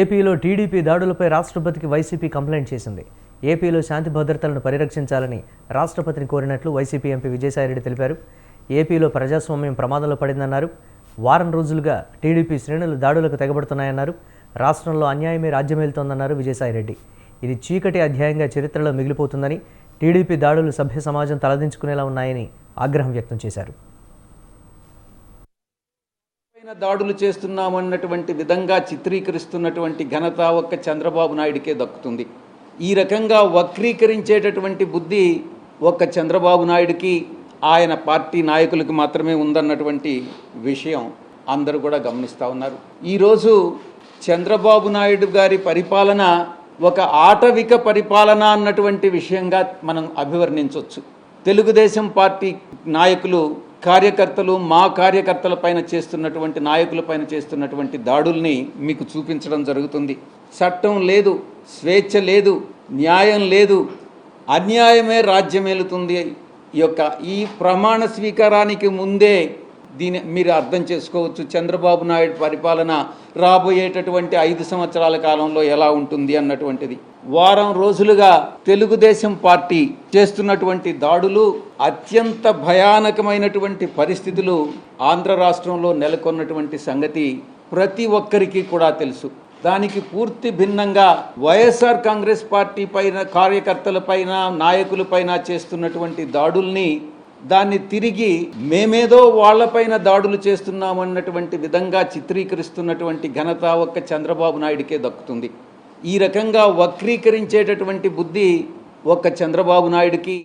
ఏపీలో టీడీపీ దాడులపై రాష్ట్రపతికి YCP complaint చేసింది. ఏపీలో శాంతి భద్రతలను పరిరక్షించాలని రాష్ట్రపతిని కోరినట్లు వైసీపీ ఎంపీ విజయసాయిరెడ్డి తెలిపారు. ఏపీలో ప్రజాస్వామ్యం ప్రమాదంలో పడిందన్నారు. వారం రోజులుగా టీడీపీ శ్రేణులు దాడులకు తెగబడుతున్నాయన్నారు. రాష్ట్రంలో అన్యాయమే రాజ్యమేలుతోందన్నారు విజయసాయిరెడ్డి. ఇది చీకటి అధ్యాయంగా చరిత్రలో మిగిలిపోతుందని టీడీపీ దాడులు సభ్య సమాజం తలదించుకునేలా ఉన్నాయని ఆగ్రహం వ్యక్తం చేశారు. దాడులు చేస్తున్నామన్నటువంటి విధంగా చిత్రీకరిస్తున్నటువంటి ఘనత ఒక్క చంద్రబాబు నాయుడికే దక్కుతుంది. ఈ రకంగా వక్రీకరించేటటువంటి బుద్ధి ఒక్క చంద్రబాబు నాయుడికి ఆయన పార్టీ నాయకులకు మాత్రమే ఉందన్నటువంటి విషయం అందరూ కూడా గమనిస్తూ ఉన్నారు. ఈరోజు చంద్రబాబు నాయుడు గారి పరిపాలన ఒక ఆటవిక పరిపాలన అన్నటువంటి విషయంగా మనం అభివర్ణించవచ్చు తెలుగుదేశం పార్టీ నాయకులు కార్యకర్తలు మా కార్యకర్తల పైన చేస్తున్నటువంటి నాయకుల పైన చేస్తున్నటువంటి దాడుల్ని మీకు చూపించడం జరుగుతుంది. చట్టం లేదు స్వేచ్ఛ లేదు న్యాయం లేదు అన్యాయమే రాజ్యమేలుతుంది. ఈ యొక్క ఈ ప్రమాణ స్వీకారానికి ముందే దీని మీరు అర్థం చేసుకోవచ్చు. చంద్రబాబు నాయుడు పరిపాలన రాబోయేటటువంటి ఐదు సంవత్సరాల కాలంలో ఎలా ఉంటుంది అన్నటువంటిది. వారం రోజులుగా తెలుగుదేశం పార్టీ చేస్తున్నటువంటి దాడులు అత్యంత భయానకమైనటువంటి పరిస్థితులు ఆంధ్ర రాష్ట్రంలో నెలకొన్నటువంటి సంగతి ప్రతి ఒక్కరికి కూడా తెలుసు. దానికి పూర్తి భిన్నంగా వైఎస్ఆర్ కాంగ్రెస్ పార్టీ పైన కార్యకర్తల పైన నాయకుల పైన చేస్తున్నటువంటి దాడుల్ని దాన్ని తిరిగి మేమేదో వాళ్ళపైన దాడులు చేస్తున్నామన్నటువంటి విధంగా చిత్రీకరిస్తున్నటువంటి ఘనత ఒక్క చంద్రబాబు నాయుడికే దక్కుతుంది. ఈ రకంగా వక్రీకరించేటటువంటి బుద్ధి ఒక్క చంద్రబాబు నాయుడికి